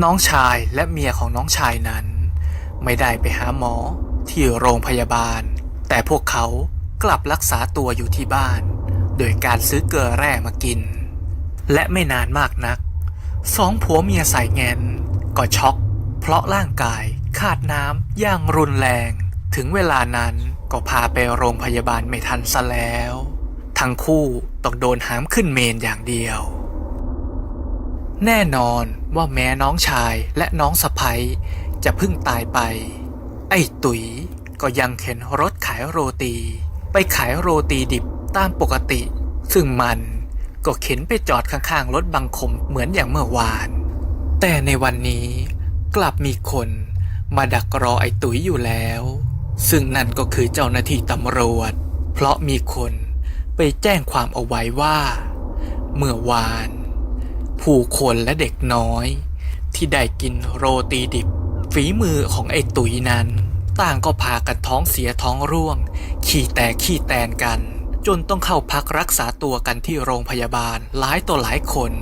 น้องชายและเมียของน้องชายนั้น ไม่ได้ไปหาหมอที่โรงพยาบาล แต่พวกเขากลับรักษาตัวอยู่ที่บ้าน โดยการซื้อเกลือแร่มากิน และไม่นานมากนัก สองผัวเมียสายแงนก็ช็อก เพราะร่างกายขาดน้ำอย่างรุนแรง ถึงเวลานั้นก็พาไปโรงพยาบาลไม่ทันซะแล้ว ทั้งคู่ต้องโดนหามขึ้นเมนอย่างเดียว แน่นอนว่าแม้น้องชายและน้องสะพ้ยจะเพิ่งตายไป ไอ้ตุ๋ยก็ยังเข็นรถขายโรตี ไปขายโรตีดิบตามปกติ ซึ่งมันก็เข็นไปจอดข้างๆรถบังคมเหมือนอย่างเมื่อวาน แต่ในวันนี้กลับมีคนมาดักรอไอ้ตุ๋ยอยู่แล้ว ซึ่งนั่นก็คือเจ้าหน้าที่ตำรวจ เพราะมีคนไปแจ้งความเอาไว้ว่า เมื่อวาน ผู้คนและเด็กน้อย ที่ได้กินโรตีดิบ ฝีมือของไอ้ตุ๋ยนั้น ต่างก็พากันท้องเสียท้องร่วง ขี้แต่ขี้แตนกัน จนต้องเข้าพักรักษาตัวกันที่โรงพยาบาลหลายต่อหลายคน